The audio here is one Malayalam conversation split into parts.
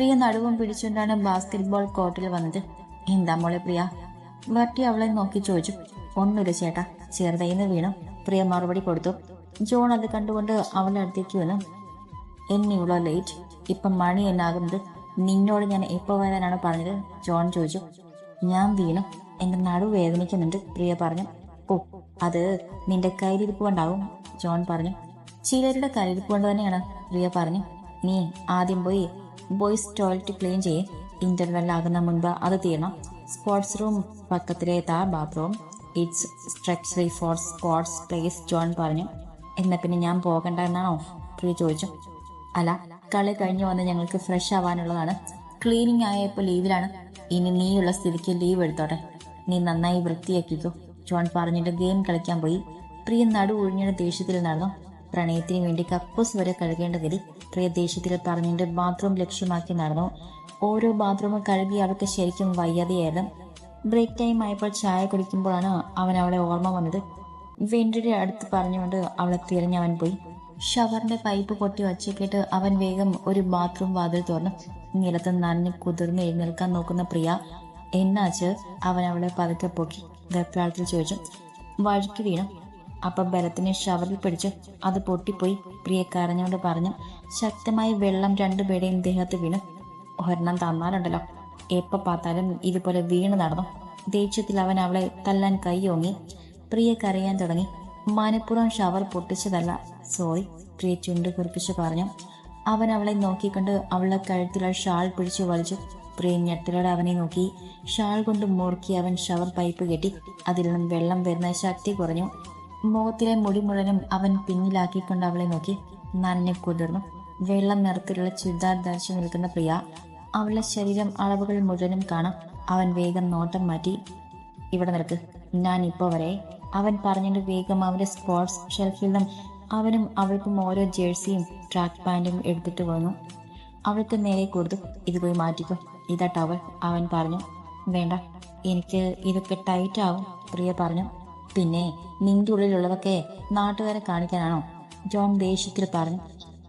പ്രിയ നടുവും പിടിച്ചുകൊണ്ടാണ് ബാസ്കറ്റ്ബോൾ കോർട്ടിൽ വന്നത്. എന്താ മോളെ പ്രിയ? ബർട്ടി അവളെ നോക്കി ചോദിച്ചു. ഒന്നുമില്ല ചേട്ടാ ചെറുതയിന്ന് വീണു. പ്രിയ മറുപടി കൊടുത്തു. ജോൺ അത് കണ്ടുകൊണ്ട് അവളുടെ അടുത്തേക്ക് വന്നു. എന്നിവളോ ലേറ്റ്? ഇപ്പം മണി എന്നാകുന്നത്? നിന്നോട് ഞാൻ എപ്പോ വരാനാണ് പറഞ്ഞത്? ജോൺ ചോദിച്ചു. ഞാൻ വീണു. എന്റെ നടു വേദനിക്കുന്നുണ്ട് പ്രിയ പറഞ്ഞു. ഓ അത് നിന്റെ കയ്യിലിരിപ്പ് കൊണ്ടാവും ജോൺ പറഞ്ഞു. ചിലരുടെ കയ്യിലിരിപ്പ് കൊണ്ട് തന്നെയാണ് പ്രിയ പറഞ്ഞു. നീ ആദ്യം പോയി ബോയ്സ് ടോയ്ലറ്റ് ക്ലീൻ ചെയ്യും. ഇന്റർവെൽ ആകുന്ന മുൻപ് അത് തീരണം. സ്പോർട്സ് റൂം പക്കത്തിലെ താ bathroom. It's strictly for sports place John പറഞ്ഞു. എന്നാ പിന്നെ ഞാൻ പോകണ്ട എന്നാണോ? പ്രിയ ചോദിച്ചു. അല്ല കളി കഴിഞ്ഞു വന്ന് ഞങ്ങൾക്ക് ഫ്രഷ് ആവാനുള്ളതാണ്. ക്ലീനിങ് ആയപ്പോൾ ലീവിലാണ്. ഇനി നീയുള്ള സ്ഥിതിക്ക് ലീവ് എടുത്തോട്ടെ. നീ നന്നായി വൃത്തിയാക്കിക്കോ ജോൺ പറഞ്ഞിട്ട് ഗെയിം കളിക്കാൻ പോയി. പ്രിയ നടു ഒഴിഞ്ഞിട്ട് ദേഷ്യത്തിൽ നടന്നു. പ്രണയത്തിന് വേണ്ടി കക്കൂസ് വരെ കഴുകേണ്ടതിൽ പ്രിയ ദേഷ്യത്തിൽ പറഞ്ഞിട്ട് ബാത്റൂം ലക്ഷ്യമാക്കി നടന്നു. ഓരോ ബാത്റൂമും കഴുകി അവൾക്ക് ശരിക്കും വയ്യാതെയായിരുന്നു. ബ്രേക്ക് ടൈം ആയപ്പോൾ ചായ കുടിക്കുമ്പോഴാണ് അവൻ അവളെ ഓർമ്മ വന്നത്. വെൻഡിയുടെ അടുത്ത് പറഞ്ഞുകൊണ്ട് അവളെ തിരഞ്ഞ് അവൻ പോയി. ഷവറിന്റെ പൈപ്പ് പൊട്ടി വച്ചേക്കിട്ട് അവൻ വേഗം ഒരു ബാത്റൂം വാതിൽ തുറന്നു. നിലത്ത് നനഞ്ഞ് കുതിർന്ന് എഴുന്നേൽക്കാൻ നോക്കുന്ന പ്രിയ എന്നാച്ച് അവൻ അവളെ പതുക്കെ പൊക്കി ഗർഭാളത്തിൽ ചോദിച്ചു. വഴുക്കി വീണു. അപ്പം ബലത്തിനെ ഷവറിൽ പിടിച്ചു അത് പൊട്ടിപ്പോയി. പ്രിയക്കാരനോട് പറഞ്ഞു ശക്തമായി വെള്ളം രണ്ടുപേരുടെയും ദേഹത്ത് വീണു. ഒരെണ്ണം തന്നാലുണ്ടല്ലോ. എപ്പ പാത്താലും ഇതുപോലെ വീണ് നടന്നു. ദേഷ്യത്തിൽ അവൻ അവളെ തല്ലാൻ കൈയോങ്ങി പ്രിയ കരയാൻ തുടങ്ങി. മനപ്പുറം ഷവർ പൊട്ടിച്ചതല്ല. സോറി പ്രിയ ചുണ്ട് കുറിപ്പിച്ച് പറഞ്ഞു. അവൻ അവളെ നോക്കിക്കൊണ്ട് അവളുടെ കഴുത്തിലുള്ള ഷാൾ പിടിച്ചു വലിച്ചു. പ്രിയ ഞെട്ടലോടെ അവനെ നോക്കി. ഷാൾ കൊണ്ട് മുറുക്കി അവൻ ഷവർ പൈപ്പ് കെട്ടി. അതിൽ നിന്നും വെള്ളം വരുന്ന ശക്തി കുറഞ്ഞു. മുഖത്തിലെ മുടി മുഴുവനും അവൻ പിന്നിലാക്കിക്കൊണ്ട് അവളെ നോക്കി നന്നെ കുതിർന്നു വെള്ളം നിറത്തിലുള്ള ചുരിദാർ ധരിച്ചു നിൽക്കുന്ന പ്രിയ അവളുടെ ശരീരം അളവുകൾ മുഴുവനും കാണാം. അവൻ വേഗം നോട്ടം മാറ്റി ഇവിടെ നിൽക്ക്. ഞാൻ ഇപ്പോൾ വരെ അവൻ പറഞ്ഞിട്ട് വേഗം അവന്റെ സ്പോർട്സ് ഷെൽഫിൽ നിന്നും അവനും അവൾക്കും ഓരോ ജേഴ്സിയും ട്രാക്ക് പാന്റും എടുത്തിട്ട് വന്നു. അവൾക്ക് നേരെ കൊടുത്തു ഇത് പോയി മാറ്റിക്കോ. ഇതാ ടവൽ അവൻ പറഞ്ഞു. വേണ്ട. എനിക്ക് ഇതൊക്കെ ടൈറ്റ് ആവും പ്രിയ പറഞ്ഞു. പിന്നെ നിന്റെ ഉള്ളിലുള്ളതൊക്കെ നാട്ടുകാരെ കാണിക്കാനാണോ? ജോൺ ദേഷ്യത്തിൽ പറഞ്ഞു.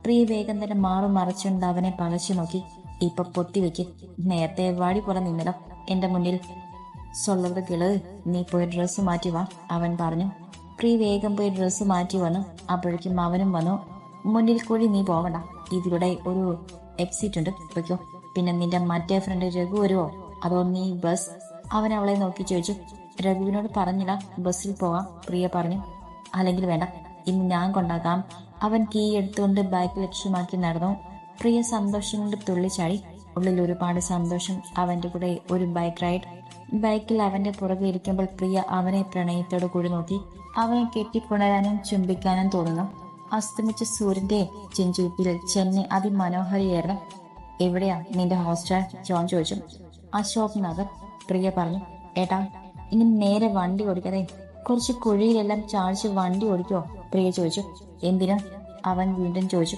പ്രിയ വേഗം തന്നെ മാറു മറച്ചുകൊണ്ട് അവനെ പകച്ചു നോക്കി. ഇപ്പൊ പൊത്തിവെക്ക് നേരത്തെ വാടി പോലെ നിന്നിടം എന്റെ മുന്നിൽ. സൊള്ളത് കിൾ. നീ പോയി ഡ്രസ്സ് മാറ്റി വാ അവൻ പറഞ്ഞു. പ്രിയ വേഗം പോയി ഡ്രസ്സ് മാറ്റി വന്നു. അപ്പോഴേക്കും അവനും വന്നു. മുന്നിൽ കൂടി നീ പോകണ്ട. ഇതിലൂടെ ഒരു എക്സിറ്റ് ഉണ്ട്. വെക്കോ. പിന്നെ നിന്റെ മറ്റേ ഫ്രണ്ട് രഘു വരുമോ അതോ നീ ബസ്? അവൻ അവളെ നോക്കി ചോദിച്ചു. രഘുവിനോട് പറഞ്ഞില്ല ബസ്സിൽ പോവാം പ്രിയ പറഞ്ഞു. അല്ലെങ്കിൽ വേണ്ട ഇന്ന് ഞാൻ കൊണ്ടാക്കാം. അവൻ കീ എടുത്തുകൊണ്ട് ബാഗ് ലക്ഷ്യമാക്കി നടന്നു. പ്രിയ സന്തോഷം കൊണ്ട് തുള്ളിച്ചാടി ഉള്ളിൽ ഒരുപാട് സന്തോഷം അവന്റെ കൂടെ ഒരു ബൈക്ക് റൈഡ് ബൈക്കിൽ അവന്റെ പുറകെ ഇരിക്കുമ്പോൾ പ്രിയ അവനെ പ്രണയത്തോട് കൂടി നോക്കി. അവനെ കെട്ടിപ്പുണരാനും ചുംബിക്കാനും തോന്നുന്നു. അസ്തമിച്ച സൂര്യന്റെ ചെഞ്ചുപ്പിൽ ചെന്നൈ അതിമനോഹരിയായിരുന്നു. എവിടെയാ നിന്റെ ഹോസ്റ്റൽ ജോൺ ചോദിച്ചു. അശോക് നഗർ പ്രിയ പറഞ്ഞു. ഏട്ടാ ഇനി നേരെ വണ്ടി ഓടിക്കാതെ കുറച്ച് കുഴിയിലെല്ലാം ചാടിച്ച് വണ്ടി ഓടിക്കോ പ്രിയ ചോദിച്ചു. എന്തിനാ? അവൻ വീണ്ടും ചോദിച്ചു.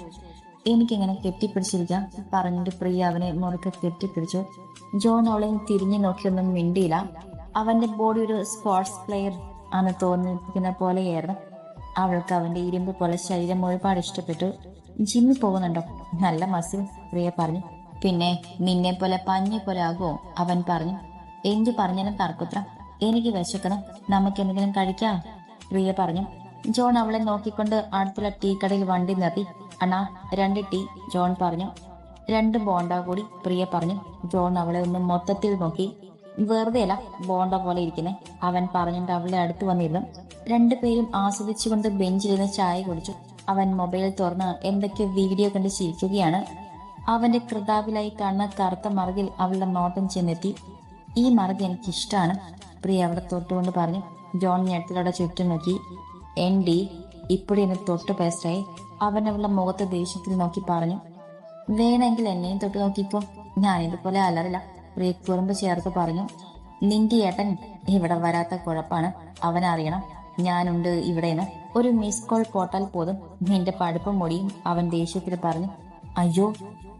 എനിക്കിങ്ങനെ കെട്ടിപ്പിടിച്ചിരിക്കാം പറഞ്ഞിട്ട് പ്രിയ അവനെ മുറുക്കെ കെട്ടിപ്പിടിച്ചു. ജോൺ അവളെ തിരിഞ്ഞു നോക്കിയൊന്നും മിണ്ടിയില്ല. അവന്റെ ബോഡി ഒരു സ്പോർട്സ് പ്ലെയർ ആണ് തോന്നിപ്പിക്കുന്ന പോലെയായിരുന്നു. അവൾക്ക് അവന്റെ ഇരുമ്പ് പോലെ ശരീരം ഒരുപാട് ഇഷ്ടപ്പെട്ടു. ജിമ്മിൽ പോകുന്നുണ്ടോ? നല്ല മസിൽ പ്രിയ പറഞ്ഞു. പിന്നെ നിന്നെ പോലെ പഞ്ഞെ പോലെ ആകുമോ അവൻ പറഞ്ഞു. എന്തു പറഞ്ഞാലും തർക്കുത്രം എനിക്ക് വിശക്കണം. നമുക്ക് എന്തെങ്കിലും കഴിക്കാം? പ്രിയ പറഞ്ഞു. ജോൺ അവളെ നോക്കിക്കൊണ്ട് അടുത്തുള്ള ടീ കടയിൽ വണ്ടി നിർത്തി. അണ്ണാ രണ്ട് ടീ ജോൺ പറഞ്ഞു. രണ്ട് ബോണ്ട കൂടി പ്രിയ പറഞ്ഞു. ജോൺ അവളെ ഒന്ന് മൊത്തത്തിൽ നോക്കി. വെറുതെ അല്ല ബോണ്ട പോലെ ഇരിക്കുന്നേ. അവൻ പറഞ്ഞിട്ട് അവളെ അടുത്ത് വന്നിരുന്നു. രണ്ടുപേരും ആസ്വദിച്ചുകൊണ്ട് ബെഞ്ചിലിരുന്ന് ചായ കുടിച്ചു. അവൻ മൊബൈൽ തുറന്ന് എന്തൊക്കെ വീഡിയോ കണ്ട് ചിരിക്കുകയാണ്. അവന്റെ കൃതാവിലായി കണ്ണ് കറുത്ത മറുകിൽ അവളുടെ നോട്ടം ചെന്നെത്തി. ഈ മറുക് എനിക്ക് ഇഷ്ടമാണ് പ്രിയ അവിടെ തൊട്ടുകൊണ്ട് പറഞ്ഞു ജോൺ ഞെട്ടലോടെ ചുറ്റും നോക്കി. എൻ ഡി ഇപ്പോഴും എന്നെ തൊട്ട് പേസ്റ്റായി അവൻ അവളുടെ മുഖത്തെ ദേഷ്യത്തിൽ നോക്കി പറഞ്ഞു വേണമെങ്കിൽ എന്നെയും തൊട്ട് നോക്കിപ്പോ ഞാൻ ഇതുപോലെ അലറില്ല. പ്രിയ കുറുമ്പ് ചേർത്ത് പറഞ്ഞു നിന്റെ ഏട്ടൻ ഇവിടെ വരാത്ത കുഴപ്പാണ്. അവൻ അറിയണം. ഞാനുണ്ട് ഇവിടെയെന്ന്. ഒരു മിസ് കോൾ പോട്ടാൽ പോതും നിന്റെ പഠിപ്പും മുടിയും അവൻ ദേഷ്യത്തിൽ പറഞ്ഞു അയ്യോ.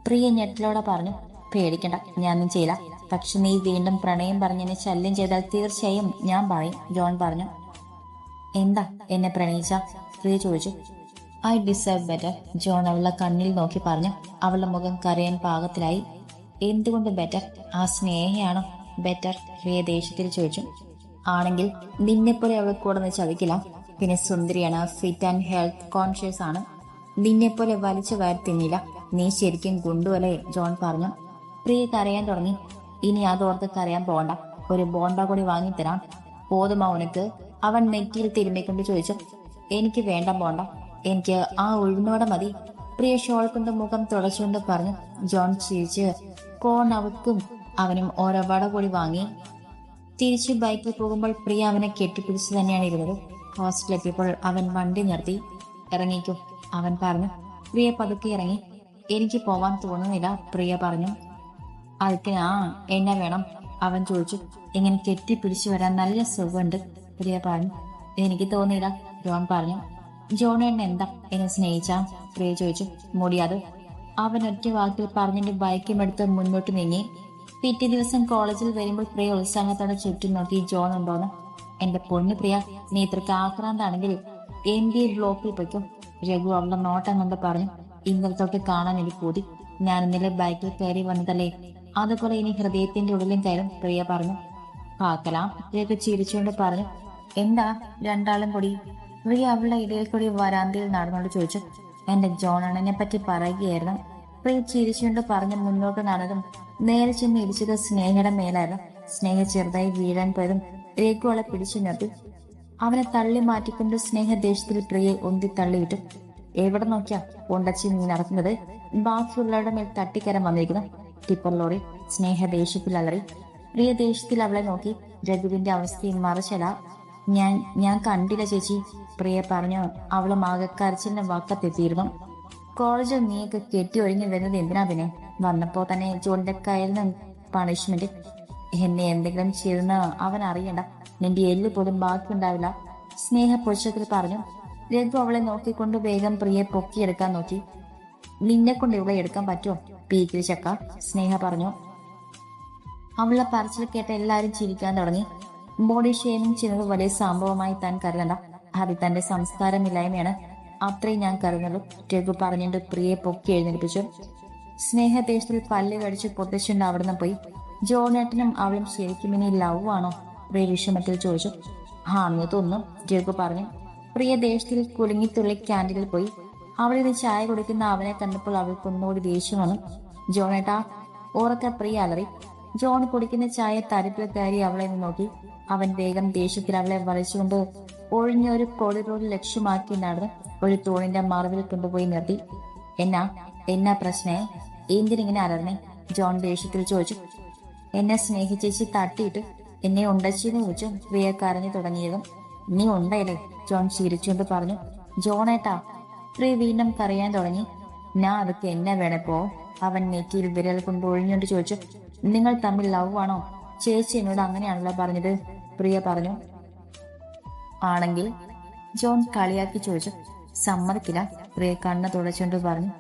പ്രിയ ഞെട്ടലോടെ പറഞ്ഞു പേടിക്കണ്ട ഞാനൊന്നും ചെയ്യില്ല. പക്ഷെ നീ വീണ്ടും പ്രണയം പറഞ്ഞെന്നെ ശല്യം ചെയ്താൽ തീർച്ചയായും ഞാൻ പറയും. ജോൺ പറഞ്ഞു. എന്താ എന്നെ പ്രണയിച്ച? പ്രിയ ചോദിച്ചു. ഐ ഡിസേർവ് ബെറ്റർ ജോൺ അവളുടെ കണ്ണിൽ നോക്കി പറഞ്ഞു. അവളുടെ മുഖം കരയാൻ പാകത്തിലായി. എന്തുകൊണ്ട് ബെറ്റർ? ആ സ്നേഹയാണോ ബെറ്റർ പ്രിയ ദേഷ്യത്തിൽ ചോദിച്ചു. ആണെങ്കിൽ നിന്നെപ്പോലെ അവളെ കൂടെ നിന്ന് ചതിക്കില്ല. പിന്നെ സുന്ദരിയാണ് ഫിറ്റ് ആൻഡ് ഹെൽത്ത് കോൺഷ്യസ് ആണ്. നിന്നെപ്പോലെ വലിച്ചു വാരി തിന്നില്ല. നീ ശരിക്കും ഗുണ്ടുവല്ലേ ജോൺ പറഞ്ഞു. പ്രിയ കരയാൻ തുടങ്ങി. ഇനി അതോർത്ത് കരയാൻ പോകണ്ട ഒരു ബോണ്ട കൂടി വാങ്ങിത്തരാം പോതുമാ ഉനക്ക് അവൻ നെറ്റിയിൽ തിരുമ്മിക്കൊണ്ട് ചോദിച്ചു എനിക്ക് വേണ്ട ബോണ്ട. എനിക്ക് ആ ഉഴുന്നോടെ മതി. പ്രിയ ഷോൾ മുഖം തുടച്ചുകൊണ്ട് പറഞ്ഞു ജോൺ ചിരിച്ച് കോൺ അവക്കും. അവനും ഓരോ വട കൂടി വാങ്ങി. തിരിച്ചു ബൈക്കിൽ പോകുമ്പോൾ പ്രിയ അവനെ കെട്ടിപ്പിടിച്ച് തന്നെയാണ് ഇരുന്നത്. ഹോസ്റ്റലിലെത്തിയപ്പോൾ അവൻ വണ്ടി നിർത്തി. ഇറങ്ങിക്കും അവൻ പറഞ്ഞു. പ്രിയ പതുക്കെ ഇറങ്ങി. എനിക്ക് പോവാൻ തോന്നുന്നില്ല പ്രിയ പറഞ്ഞു. അതിന് ആ എന്നെ വേണം. അവൻ ചോദിച്ചു ഇങ്ങനെ കെട്ടിപ്പിടിച്ചു വരാൻ നല്ല സുഖമുണ്ട്? പ്രിയ പറഞ്ഞു എനിക്ക് തോന്നിയില്ല ജോൺ പറഞ്ഞു. ജോൺ എന്നെ എന്താ എന്നെ സ്നേഹിച്ചാ? പ്രിയ ചോദിച്ചു. മുടിയാതെ അവൻ ഒറ്റ വാക്കിൽ പറഞ്ഞിട്ട് ബൈക്കും എടുത്ത് മുന്നോട്ട് നീങ്ങി. പിറ്റേ ദിവസം കോളേജിൽ വരുമ്പോൾ പ്രിയ ഉത്സാഹത്തോടെ ചുറ്റും നോക്കി ജോൺ ഉണ്ടോന്ന്? എന്റെ പൊന്നു പ്രിയ നീ ഇത്രക്ക് ആക്രാന്താണെങ്കിൽ എം ബി ബ്ലോക്കിൽ പൊയ്ക്കും. രഘു അവളുടെ നോട്ടം കൊണ്ട് പറഞ്ഞു ഇന്നലെ തൊട്ട് കാണാൻ എനിക്ക് കൂടി ഞാൻ ഇന്നലെ ബൈക്കിൽ കയറി വന്നതല്ലേ അതുപോലെ ഇനി ഹൃദയത്തിന്റെ ഉള്ളിലും കയറും പ്രിയ പറഞ്ഞു. കാക്കലാം രഘു ചിരിച്ചുകൊണ്ട് പറഞ്ഞു. എന്താ രണ്ടാളും കൂടി? പ്രിയ അവളുടെ ഇടയിൽ കൂടി വരാന്തയിൽ നടന്നോണ്ട് ചോദിച്ചു. എന്റെ ജോണണ്ണനെ പറ്റി പറയുകയായിരുന്നു. പ്രിയ ചിരിച്ചുകൊണ്ട് പറഞ്ഞ് മുന്നോട്ട് നടന്നതും നേരെ ചെന്ന് ഇടിച്ചത് സ്നേഹയുടെ മേലായിരുന്നു. സ്നേഹ ചെറുതായി വീഴാൻ പോയതും രഘു അവളെ പിടിച്ചു നിർത്തി. അവനെ തള്ളി മാറ്റിക്കൊണ്ട് സ്നേഹ സ്നേഹദേശത്തിൽ പ്രിയെ ഒന്തി തള്ളിയിട്ടു. എവിടെ നോക്കിയാ കൊണ്ടച്ചി നീ നടക്കുന്നത്? ബാക്കിയുള്ളവരുടെ മേൽ തട്ടിക്കരം വന്നിരിക്കുന്നു. ടിപ്പർ ലോറി സ്നേഹ ദേഷ്യത്തിൽ അലറി പ്രിയ ദേഷ്യത്തിൽ അവളെ നോക്കി രഘുവിന്റെ അവസ്ഥയിൽ മറിച്ചല ഞാൻ ഞാൻ കണ്ടില്ല ചേച്ചി. പ്രിയ പറഞ്ഞു അവൾ മാകക്കരച്ചിലിന്റെ വക്കത്തെത്തിയിരുന്നു. കോളേജിൽ നീയൊക്കെ കെട്ടി ഒഴിഞ്ഞു വരുന്നത് എന്തിനാ പിന്നെ? വന്നപ്പോ തന്നെ ജോണിന്റെ കയ്യിൽ നിന്ന് പണിഷ്മെന്റ് എന്നെ എന്തെങ്കിലും ചെയ്തെന്ന് അവൻ അറിയണ്ട. നിന്റെ എല്ല് പോലും ബാക്കിയുണ്ടാവില്ല. സ്നേഹ പുരുഷത്തിൽ പറഞ്ഞു രഘു അവളെ നോക്കിക്കൊണ്ട് വേഗം പ്രിയെ പൊക്കിയെടുക്കാൻ നോക്കി. നിന്നെ കൊണ്ട് ഇവിടെ എടുക്കാൻ പറ്റുമോ? പീക്കിൽ ചക്ക സ്നേഹ പറഞ്ഞു. അവളുടെ പറച്ചിൽ കേട്ട എല്ലാവരും ചിരിക്കാൻ തുടങ്ങി. ബോഡി ഷേമിംഗ് ചെയ്യുന്നത് വലിയ സംഭവമായി താൻ കരുതണ്ട. അത് തന്റെ സംസ്കാരമില്ലായ്മയാണ്. അത്രയും ഞാൻ കരുതുന്നുള്ളൂ. രഘു പറഞ്ഞിട്ട് പ്രിയെ പൊക്കി എഴുന്നേൽപ്പിച്ചു. സ്നേഹ ദേശത്തിൽ പല്ല് കടിച്ച് പൊട്ടിച്ചുണ്ട് അവിടുന്ന് പോയി. ജോണേട്ടനും അവളും ശരിക്കും ഇനി ലവ് ആണോ? പ്രിയ വിഷമത്തിൽ ചോദിച്ചു. ആണെന്ന് തോന്നുന്നു. രഘു പറഞ്ഞു. പ്രിയ ദേശത്തിൽ കുലുങ്ങിത്തുള്ളി ക്യാന്റീനിൽ പോയി. അവിടെ ചായ കുടിക്കുന്ന അവനെ കണ്ടപ്പോൾ അവൾക്ക് ഒന്നുകൂടി ദേഷ്യം വന്നു. ജോണേട്ടാ ഉറക്ക പ്രിയ അലറി. ജോൺ കുടിക്കുന്ന ചായ തരിപ്പിൽ കയറി അവളെ നോക്കി. അവൻ വേഗം ദേഷ്യത്തിൽ അവളെ വലിച്ചുകൊണ്ട് ഒഴിഞ്ഞ ഒരു കോളിഡോർ ലക്ഷ്യമാക്കി നടന്ന് ഒരു തൂണിന്റെ മറവിൽ കൊണ്ടുപോയി നിർത്തി. എന്നാ എന്നാ പ്രശ്നേ? എന്തിനിങ്ങനെ അലർന്നേ ജോൺ ദേഷ്യത്തിൽ ചോദിച്ചു. എന്നെ സ്നേഹിച്ചേച്ചി തട്ടിയിട്ട് എന്നെ ഉണ്ടച്ചിന്ന് വിളിച്ചു പ്രിയ കരഞ്ഞു തുടങ്ങിയതും നീ ഉണ്ടല്ലേ ജോൺ ചിരിച്ചുകൊണ്ട് പറഞ്ഞു. ജോണേട്ടാ പ്രിയ വീണ്ടും കരയാൻ തുടങ്ങി. ഞാൻ അതൊക്കെ എന്നെ വേണപ്പോ അവൻ നെറ്റിയിൽ വിരൽ കൊണ്ട് ഒഴിഞ്ഞുകൊണ്ട് ചോദിച്ചു നിങ്ങൾ തമ്മിൽ ലവ് ആണോ? ചേച്ചി എന്നോട് അങ്ങനെയാണല്ലോ പറഞ്ഞത്. പ്രിയ പറഞ്ഞു. ആണെങ്കിൽ? ജോൺ കളിയാക്കി ചോദിച്ചു. സമ്മതിക്കില്ല. പ്രിയ കണ്ണ തുടച്ചുകൊണ്ട് പറഞ്ഞു.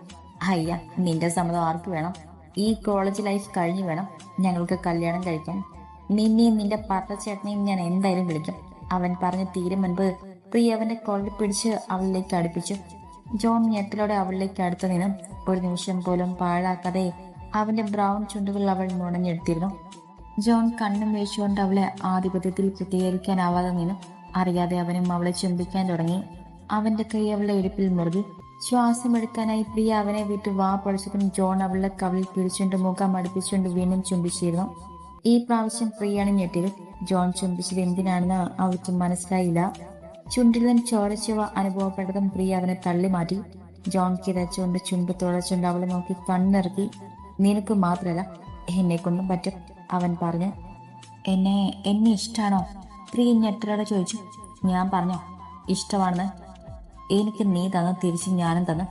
അയ്യ നിന്റെ സമ്മതം ആർക്ക് വേണം? ഈ കോളേജ് ലൈഫ് കഴിഞ്ഞു വേണം. ഞങ്ങൾക്ക് കല്യാണം കഴിക്കാൻ. നിന്നെയും നിന്റെ പട്ടച്ചേട്ടനെയും ഞാൻ എന്തായാലും വിളിക്കും. അവൻ പറഞ്ഞ തീരെ മുൻപ് പ്രിയ അവന്റെ പിടിച്ച് അവളിലേക്ക് അടുപ്പിച്ചു. ജോൺ ഞെട്ടലോടെ അവളിലേക്ക് അടുത്തു നിന്നും ഒരു നിമിഷം പോലും പാഴാക്കാതെ അവന്റെ ബ്രൗൺ ചുണ്ടുകൾ അവൾ നുണഞ്ഞെടുത്തിരുന്നു. ജോൺ കണ്ണും വീഴ്ചുകൊണ്ട് അവളെ ആധിപത്യത്തിൽ പ്രതികരിക്കാനാവാതെ നിന്നും അറിയാതെ അവനും അവളെ ചുംബിക്കാൻ തുടങ്ങി. അവന്റെ കൈ അവളുടെ ഇടുപ്പിൽ മുറുകി. ശ്വാസമെടുക്കാനായി പ്രിയ അവനെ വിട്ട് വാ പൊളിച്ചതും ജോൺ അവളുടെ കവിളിൽ പിടിച്ചുകൊണ്ട് മുഖം അടുപ്പിച്ചുകൊണ്ട് വീണ്ടും ചുംബിച്ചിരുന്നു. ഈ പ്രാവശ്യം പ്രിയാണ് ഞെട്ടിയത്. ജോൺ ചുംബിച്ചത് എന്തിനാണെന്ന് അവൾക്ക് മനസ്സിലായില്ല. ചുണ്ടിലും ചോരച്ചുവ അനുഭവപ്പെട്ടതും പ്രിയ അവനെ തള്ളി മാറ്റി ജോൺ കിതച്ചുകൊണ്ട് ചുണ്ട് തുളച്ചുകൊണ്ട് അവളെ നോക്കി കണ്ണിറക്കി. നിനക്ക് മാത്രമല്ല എന്നെ കൊണ്ടും പറ്റും അവൻ പറഞ്ഞു. എന്നെ എന്നെ ഇഷ്ടാണോ? പ്രിയ ഞെട്ടലോടെ ചോദിച്ചു. ഞാൻ പറഞ്ഞോ ഇഷ്ടമാണെന്ന്. എനിക്ക് നീ തന്ന് തിരിച്ച് ഞാനും തന്ന്.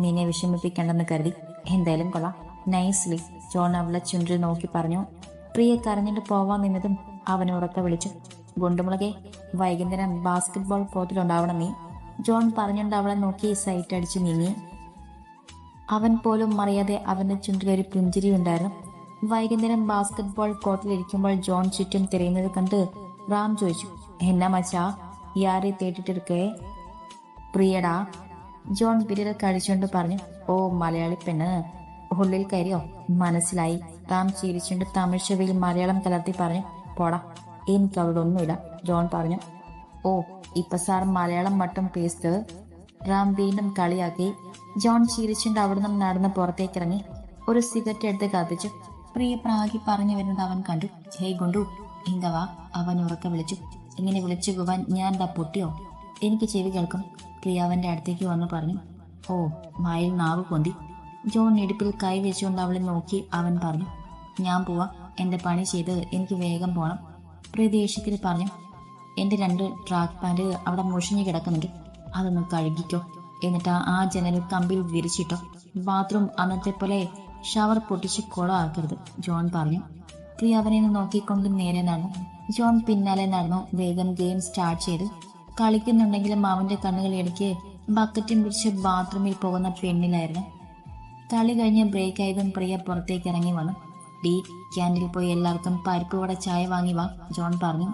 നിന്നെ വിഷമിപ്പിക്കണ്ടെന്ന് കരുതി. എന്തായാലും കൊള്ളാം. നൈസ്ലി ജോൺ അവളെ ചുണ്ടിൽ നോക്കി പറഞ്ഞു. പ്രിയ കരഞ്ഞിട്ട് പോവാൻ നിന്നതും അവൻ വിളിച്ചു. ഗുണ്ടുമുളകെ വൈകുന്നേരം ബാസ്കറ്റ് ബോൾ കോർട്ടിലുണ്ടാവണം നീ ജോൺ പറഞ്ഞുകൊണ്ട് അവളെ നോക്കി സൈറ്റ് അടിച്ച് നീങ്ങി. അവൻ പോലും അറിയാതെ അവന്റെ ചുണ്ടിൽ ഒരു പുഞ്ചിരി ഉണ്ടായിരുന്നു. വൈകുന്നേരം ബാസ്കറ്റ് ബോൾ കോർട്ടിലിരിക്കുമ്പോൾ ജോൺ ചുറ്റും തിരയുന്നത് കണ്ട് റാം ചോദിച്ചു എന്നാ മച്ചാ യാരെ തേട്ടിട്ടെടുക്കേ? പ്രിയടാ ജോൺ വിരൽ കഴിച്ചുകൊണ്ട് പറഞ്ഞു ഓ മലയാളി പെണ്ണ് ഉള്ളിൽ കയറിയോ? മനസ്സിലായി. റാം ചിരിച്ചുകൊണ്ട് തമിഴ് ചെവിയിൽ മലയാളം കലർത്തി പറഞ്ഞു പോടാ എനിക്ക് അവിടെ ഒന്നുമില്ല ജോൺ പറഞ്ഞു ഓ ഇപ്പൊ സാർ മലയാളം മട്ടും പേസ്റ്റ്. റാം വീണ്ടും കളിയാക്കി. ജോൺ ചിരിച്ചുകൊണ്ട് അവിടുന്ന് നടന്ന് പുറത്തേക്കിറങ്ങി. ഒരു സിഗരറ്റ് എടുത്ത് കത്തിച്ചു. പ്രിയ പ്രാഗി പറഞ്ഞു വരുന്നത് അവൻ കണ്ടു. ഹേ ഗുണ്ടു ഇങ്ക വാ അവൻ ഉറക്കെ വിളിച്ചു. ഇങ്ങനെ വിളിച്ചു പോവാൻ ഞാൻ എന്താ പൊട്ടിയോ? എനിക്ക് ചെവി കേൾക്കും പ്രിയ അവന്റെ അടുത്തേക്ക് വന്ന് പറഞ്ഞു. ഓ മായിൽ നാവ് പൊന്തി. ജോൺ ഇടുപ്പിൽ കൈ വെച്ചുകൊണ്ട് അവളെ നോക്കി അവൻ പറഞ്ഞു ഞാൻ പോവാം. എന്റെ പണി ചെയ്ത് എനിക്ക് വേഗം പോണം. പ്രിയ ദേഷ്യത്തിൽ പറഞ്ഞു എന്റെ രണ്ട് ട്രാക്ക് പാന്റ് അവിടെ മുഷിഞ്ഞു കിടക്കുന്നുണ്ട്. അതൊന്ന് കഴുകിക്കോ. എന്നിട്ട് ആ ജനൽ കമ്പിൽ വിരിച്ചിട്ടോ ബാത്റൂം അന്നത്തെ പോലെ ഷവർ പൊട്ടിച്ച് കുളമാക്കരുത് ജോൺ പറഞ്ഞു. പ്രിയ അവനെ നോക്കിക്കൊണ്ട് നേരെ നടന്നു. ജോൺ പിന്നാലെ നടന്നു വേഗം ഗെയിം സ്റ്റാർട്ട് ചെയ്ത് കളിക്കുന്നുണ്ടെങ്കിലും അവന്റെ കണ്ണുകൾ ഇടയ്ക്ക് ബക്കറ്റും പിടിച്ച് ബാത്റൂമിൽ പോകുന്ന പെണ്ണിലായിരുന്നു. കളി കഴിഞ്ഞ് ബ്രേക്ക് ആയതും പ്രിയ പുറത്തേക്ക് ഇറങ്ങി വന്നു. ഡി ക്യാന്റീനിൽ പോയി എല്ലാവർക്കും പരിപ്പ് വട ചായ വാങ്ങി വാ ജോൺ പറഞ്ഞു.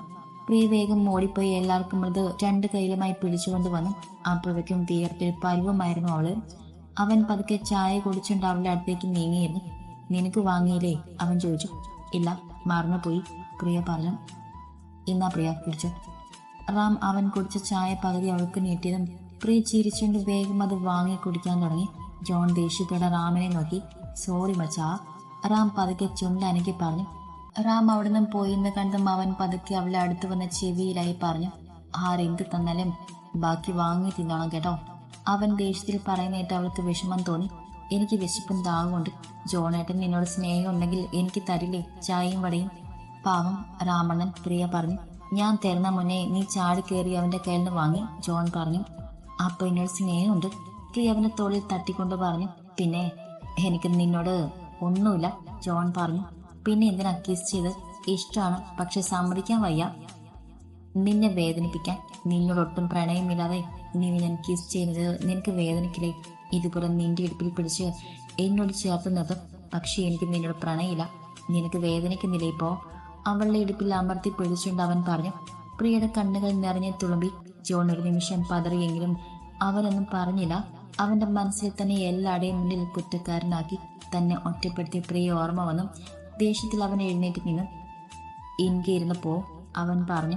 പ്രിയ വേഗം ഓടിപ്പോയി എല്ലാവർക്കും ഇത് രണ്ട് കയ്യിലുമായി പിടിച്ചുകൊണ്ട് വന്നു. അപ്പോഴേക്കും വിയർപ്പിൽ പരുവമായിരുന്നു അവൾ. അവൻ പതുക്കെ ചായ കുടിച്ചുകൊണ്ട് അവളുടെ അടുത്തേക്ക് നീങ്ങിയിരുന്നു. നിനക്ക് വാങ്ങിയില്ലേ? അവൻ ചോദിച്ചു. ഇല്ല മറന്നുപോയി പ്രിയ പറഞ്ഞു. ഇന്നാ പ്രിയ കുടിച്ചു. റാം അവൻ കുടിച്ച ചായ പകുതി അവൾക്ക് നീട്ടിയതും പ്രിയ ചിരിച്ചുകൊണ്ട് വേഗം അത് വാങ്ങി കുടിക്കാൻ തുടങ്ങി. ജോൺ ദേഷ്യത്തോടെ റാമിനെ നോക്കി. സോറി മച്ചാ റാം പതുക്കെ ചുണ്ടനക്കി പറഞ്ഞു. റാം അവിടുന്ന് പോയിന്ന് കണ്ടും അവൻ പതുക്കെ അവളെ അടുത്ത് വന്ന ചെവിയിലായി പറഞ്ഞു. ആരെന്ത് തന്നാലും ബാക്കി വാങ്ങി തിന്നോണം കേട്ടോ. അവൻ ദേഷ്യത്തിൽ പറയുന്നേറ്റ് അവൾക്ക് വിഷമം തോന്നി. എനിക്ക് വിശപ്പും ദാഹമുണ്ട് ജോണേട്ടൻ നിന്നോട് സ്നേഹം ഉണ്ടെങ്കിൽ എനിക്ക് തരില്ലേ? ചായയും വടയും? പാവം രാമണ്ണൻ പ്രിയ പറഞ്ഞു. ഞാൻ തരുന്ന മുന്നേ നീ ചാടി കയറി അവന്റെ കയ്യിൽ നിന്ന് വാങ്ങി ജോൺ പറഞ്ഞു. അപ്പൊ എന്നോട് സ്നേഹമുണ്ട് പ്രിയ അവന്റെ തോളിൽ തട്ടിക്കൊണ്ട് പറഞ്ഞു. പിന്നെ എനിക്ക് നിന്നോട് ഒന്നുമില്ല ജോൺ പറഞ്ഞു. പിന്നെ എന്തിനാ കിസ് ചെയ്ത്? ഇഷ്ടമാണ് പക്ഷെ സമ്മതിക്കാൻ വയ്യ. നിന്നെ വേദനിപ്പിക്കാൻ നിന്നോടൊട്ടും പ്രണയമില്ലാതെ നീ ഞാൻ കിസ് ചെയ്യുന്നത് നിനക്ക് വേദനിക്കില്ലേ? ഇതുപോലെ നിന്റെ ഇടുപ്പിൽ പിടിച്ച് എന്നോട് ചേർത്ത് നിർത്തും പക്ഷെ എനിക്ക് നിന്നോട് പ്രണയില്ല നിനക്ക് വേദനിക്കുന്നില്ല ഇപ്പോ? അവളുടെ ഇടുപ്പിൽ അമർത്തി പിടിച്ചുകൊണ്ട് അവൻ പറഞ്ഞു പ്രിയയുടെ കണ്ണുകൾ നിറഞ്ഞു തുളുമ്പി. ജോൺ ഒരു നിമിഷം പതറിയെങ്കിലും അവനൊന്നും പറഞ്ഞില്ല. അവന്റെ മനസ്സിൽ തന്നെ എല്ലാടെയും മുന്നിൽ കുറ്റക്കാരനാക്കി തന്നെ ഒറ്റപ്പെടുത്തിയ പ്രിയ ഓർമ്മ വന്നു. ദേഷ്യത്തിൽ അവൻ എഴുന്നേറ്റ് നിന്നു. ഇൻകെ ഇരുന്നപ്പോ അവൻ പറഞ്ഞു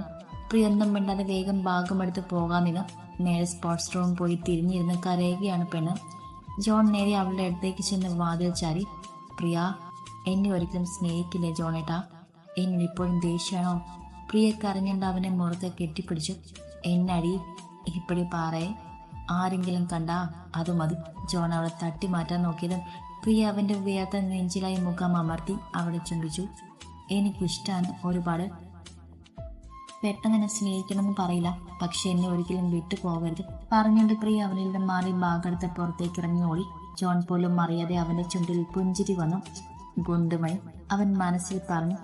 പ്രിയൊന്നും മിണ്ടാതെ വേഗം ഭാഗമെടുത്ത് പോകാമെന്ന് നേരെ സ്പോർട്സ് റൂം പോയി തിരിഞ്ഞിരുന്ന് കരയുകയാണ് പെണ്ണ്. ജോൺ നേരെ അവളുടെ അടുത്തേക്ക് ചെന്ന് വാതിൽ ചാരി പ്രിയ എന്നെ ഒരിക്കലും സ്നേഹിക്കില്ലേ ജോണേട്ടാ? എന്നോട് ഇപ്പോഴും ദേഷ്യമാണോ? പ്രിയ കരഞ്ഞുകൊണ്ട് അവനെ മുറത്തെ കെട്ടിപ്പിടിച്ചു. എന്നടി ഇപ്പടി പാറയെ ആരെങ്കിലും കണ്ടാ അത് മതി. ജോൺ അവളെ തട്ടി മാറ്റാൻ നോക്കിയതും പ്രിയ അവന്റെ വേർത്ത നെഞ്ചിലായി മുഖം അമർത്തി അവളെ ചുംബിച്ചു. എനിക്കിഷ്ടാണ് ഒരുപാട്. പെട്ടെന്ന് എന്നെ സ്നേഹിക്കണമെന്ന് പറയില്ല. പക്ഷെ എന്നെ ഒരിക്കലും വിട്ടു പോകരുത് പറഞ്ഞുകൊണ്ട് പ്രിയ അവനിൽ നിന്ന് മാറി ഭാഗത്ത് പുറത്തേക്ക് ഇറങ്ങി ഓടി. ജോൺ പോലും അറിയാതെ അവന്റെ ചുണ്ടിൽ പുഞ്ചിരി വന്നു. ഗുണ്ടുമായി അവൻ മനസ്സിൽ പറഞ്ഞു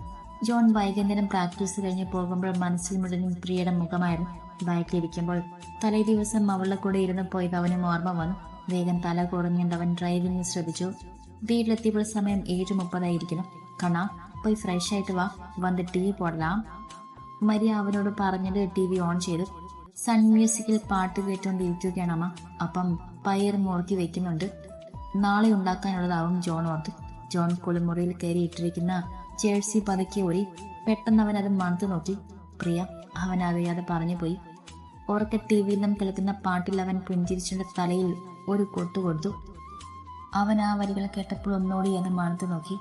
ജോൺ വൈകുന്നേരം പ്രാക്ടീസ് കഴിഞ്ഞ് പോകുമ്പോൾ മനസ്സിൽ മുഴുവൻ പ്രിയയുടെ മുഖമായിരുന്നു. ബൈക്കിലിരിക്കുമ്പോൾ തലേ ദിവസം അവളുടെ കൂടെ ഇരുന്ന് പോയത് അവന് ഓർമ്മ വന്നു. വേഗം തല കുറഞ്ഞുകൊണ്ട് അവൻ ഡ്രൈവിംഗ് ശ്രദ്ധിച്ചു വീട്ടിലെത്തിയപ്പോൾ സമയം ഏഴ് മുപ്പതായിരിക്കണം കണ്ണാ പോയി ഫ്രഷ് ആയിട്ട് വാ. വന്ന് ടീ പോടലാം. മരിയ അവനോട് പറഞ്ഞിട്ട് ടി വി ഓൺ ചെയ്തു. സൺ മ്യൂസിക്കിൽ പാട്ട് കേട്ടുകൊണ്ടിരിക്കുകയാണ് അമ്മ. അപ്പം പയർ മുറുക്കി വെക്കുന്നുണ്ട്. നാളെ ഉണ്ടാക്കാനുള്ളതാവും ജോൺ ഓർത്ത്. ജോൺ കുളിമുറിയിൽ കയറി ഇട്ടിരിക്കുന്ന ജേഴ്സി പതുക്കി ഓടി പെട്ടെന്ന് അവൻ അത് മണത്ത് നോക്കി. പ്രിയ അവൻ അറിയാതെ പറഞ്ഞു പോയി ഉറക്കെ ടി വിയിൽ നിന്നും കേൾക്കുന്ന പാട്ടിൽ അവൻ പുഞ്ചിരിച്ചുകൊണ്ട് തലയിൽ ഒരു കൊട്ട് കൊടുത്തു. അവൻ ആ വരികൾ കേട്ടപ്പോൾ ഒന്നോടി അത് മണത്ത് നോക്കി.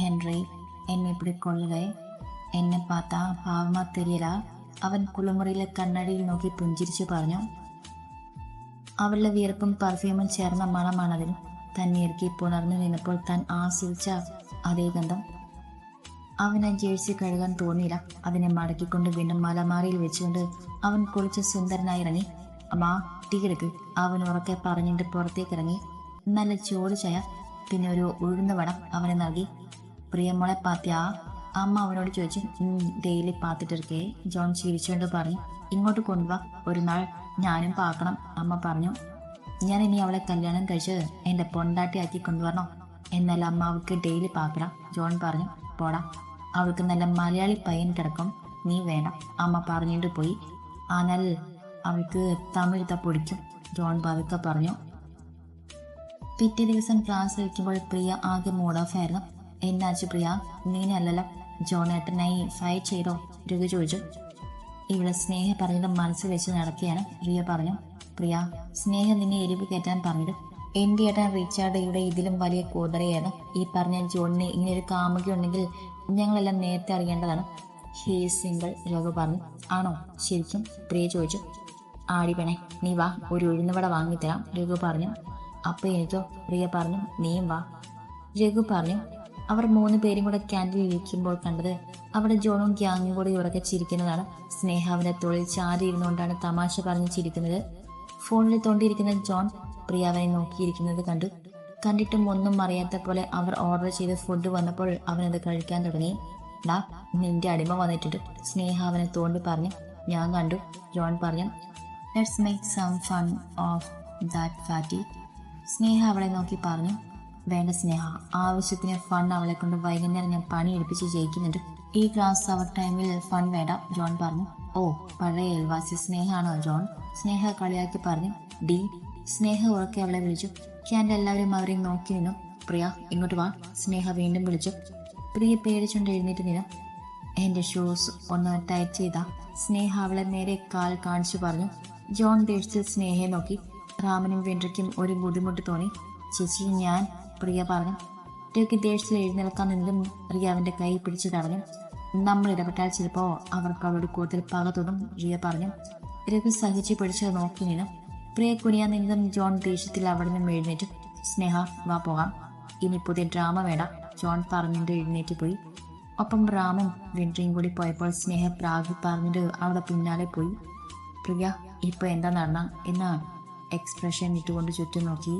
ഹെൻറി എന്നെ ഇപ്പിടി കൊള്ളുകയെ എന്നെ പാത്ത പാവമാ തെരിയല അവൻ കുളിമുറിയിലെ കണ്ണടിയിൽ നോക്കി പുഞ്ചിരിച്ചു പറഞ്ഞു. അവളുടെ വിയർപ്പും പെർഫ്യൂമും ചേർന്ന മണമാണതിന്. തന്നെ ഇറക്കി പുണർന്നു നിന്നപ്പോൾ താൻ ആസ്വദിച്ച അതേ ഗന്ധം. അവന് ജേഴ്സി കഴുകാൻ തോന്നിയില്ല. അതിനെ മടക്കിക്കൊണ്ട് വീണ്ടും മലമാറിയിൽ വെച്ചുകൊണ്ട് അവൻ കുളിച്ച് സുന്ദരനായി ഇറങ്ങി. അമ്മാ ടീ എടുക്ക്. അവൻ ഉറക്കെ പറഞ്ഞിട്ട് പുറത്തേക്ക് ഇറങ്ങി നല്ല ചോറ് ചായ പിന്നെ ഒരു ഉഴുന്ന വടം അവനെ നൽകി. പ്രിയമോളെ പാത്തിയാ അമ്മ അവനോട് ചോദിച്ചു ഡെയിലി പാത്തിട്ടിരിക്കേ? ജോൺ ചിരിച്ചുകൊണ്ട് പറഞ്ഞു ഇങ്ങോട്ട് കൊണ്ടുവാ. ഒരു നാൾ ഞാനും പാക്കണം അമ്മ പറഞ്ഞു. ഞാൻ ഇനി അവളെ കല്യാണം കഴിച്ച് എന്റെ പൊണ്ടാട്ടിയാക്കി കൊണ്ടുവരണം? എന്നാൽ അമ്മ അവൾക്ക് ഡെയിലി പാക്കണം ജോൺ പറഞ്ഞു. പോടാ. അവൾക്ക് നല്ല മലയാളി പയ്യൻ കിടക്കും. നീ വേണം. അമ്മ പറഞ്ഞിട്ട് പോയി. ആനാൽ അവൾക്ക് തമിഴ് തപ്പൊടിക്കും ജോൺ പതുക്കെ പറഞ്ഞു. പിറ്റേ ദിവസം ക്ലാസ് ഇരിക്കുമ്പോൾ പ്രിയ ആകെ മൂഡ് ഓഫ് ആയിരുന്നു. എന്നാച്ചു പ്രിയ നീനല്ലല്ലോ ജോണേട്ടനായി ഫൈറ്റ് ചെയ്തോ? രവി ചോദിച്ചു. ഇവിടെ സ്നേഹ പറഞ്ഞത് മനസ്സിൽ വെച്ച് നടക്കുകയാണ്. പ്രിയ പറഞ്ഞു. പ്രിയ സ്നേഹം നിന്നെ എരിവ് കയറ്റാൻ പറഞ്ഞിട്ട് പറഞ്ഞത് എന്റെ ഏട്ടൻ ഇവിടെ ഇതിലും വലിയ കൂതറയാണ്? ഈ പറഞ്ഞ ജോണിന് ഇങ്ങനെ ഒരു കാമുകി ഉണ്ടെങ്കിൽ ഞങ്ങളെല്ലാം നേരത്തെ അറിയേണ്ടതാണ്. ഹീ സിംഗിൾ രഘു പറഞ്ഞു. ആണോ? ശരിക്കും? പ്രിയ ചോദിച്ചു. ആടി പെണേ നീ വാ ഒരു ഉഴുന്നുവട വാങ്ങിത്തരാം രഘു പറഞ്ഞു. അപ്പൊ എനിക്കോ? പ്രിയ പറഞ്ഞു. നീയും വാ. രഘു പറഞ്ഞു. അവർ മൂന്ന് പേരും കൂടെ ക്യാന്റീനിൽ ഇരിക്കുമ്പോൾ കണ്ടത് അവിടെ ജോണും ഗ്യാങ്ങും കൂടി ഉറക്കെ ചിരിക്കുന്നതാണ്. സ്നേഹാവിന്റെ തൊഴിൽ ചാരി ഇരുന്നുകൊണ്ടാണ് തമാശ പറഞ്ഞ് ചിരിക്കുന്നത്. ഫോണിൽ തോണ്ടിയിരിക്കുന്ന ജോൺ പ്രിയ അവനെ നോക്കിയിരിക്കുന്നത് കണ്ടു. കണ്ടിട്ടും ഒന്നും അറിയാത്ത പോലെ അവർ ഓർഡർ ചെയ്ത ഫുഡ് വന്നപ്പോൾ അവനത് കഴിക്കാൻ തുടങ്ങി. ഡാ നിന്റെ അടിമ വന്നിട്ടുണ്ട് സ്നേഹ അവനെ തോണ്ടി പറഞ്ഞു. ഞാൻ കണ്ടു ജോൺ പറഞ്ഞു. Let's make some fun of that fatty Sneha അവളെ നോക്കി പറഞ്ഞു. വേണ്ട സ്നേഹ ആവശ്യത്തിന് ഫൺ അവളെ കൊണ്ട് വൈകുന്നേരം ഞാൻ പണി എടുപ്പിച്ച് ജയിക്കുന്നുണ്ട്. ഈ ക്ലാസ് അവർ ടൈമിൽ ഫൺ വേണ്ട ജോൺ പറഞ്ഞു. ഓ പഴയ അയൽവാസി സ്നേഹാണോ ജോൺ? സ്നേഹ കളിയാക്കി പറഞ്ഞു. ഡി സ്നേഹ ഉറക്കെ അവളെ വിളിച്ചു. ക്യാന്റെ എല്ലാവരും അവരെയും നോക്കി നിന്നു. പ്രിയ ഇങ്ങോട്ട് വാ. സ്നേഹ വീണ്ടും വിളിച്ചു. പ്രിയ പേടിച്ചുകൊണ്ട് എഴുന്നേറ്റ് നിന്നു. എന്റെ ഷൂസ് ഒന്ന് ടൈറ്റ് ചെയ്ത. സ്നേഹ അവളെ നേരെ കാൽ കാണിച്ചു പറഞ്ഞു. ജോൺ ദേഷ്യത്തിൽ സ്നേഹയെ നോക്കി. റാമനും വെൻട്രിക്കും ഒരു ബുദ്ധിമുട്ട് തോന്നി. ചേച്ചി ഞാൻ പ്രിയ പറഞ്ഞു. രഘു ദേഷ്യത്തിൽ എഴുന്നേൽക്കാൻ നിന്നതും റിയ അവന്റെ കൈ പിടിച്ചു തടഞ്ഞു. നമ്മൾ ഇടപെട്ടാൽ ചിലപ്പോൾ അവർക്ക് അവളുടെ കൂടുതൽ പക റിയ പറഞ്ഞു. രഘു സഹിച്ച് പിടിച്ച് നോക്കി നിന്നു. പ്രിയ കുനിയാൻ നിന്നതും ജോൺ ദേഷ്യത്തിൽ അവിടെ നിന്നും എഴുന്നേറ്റ് സ്നേഹ വാ പോകാം. ഇനി പുതിയ ഡ്രാമ വേണം ജോൺ പറഞ്ഞിട്ട് എഴുന്നേറ്റ് പോയി. ഒപ്പം റാമും വിൻട്രിയും കൂടി പോയപ്പോൾ സ്നേഹ പ്രാഗി പറഞ്ഞിട്ട് അവിടെ പിന്നാലെ പോയി. പ്രിയ ഇപ്പൊ എന്താ നടന്ന? എന്ന എക്സ്പ്രഷൻ ഇട്ടുകൊണ്ട് ചുറ്റും നോക്കി.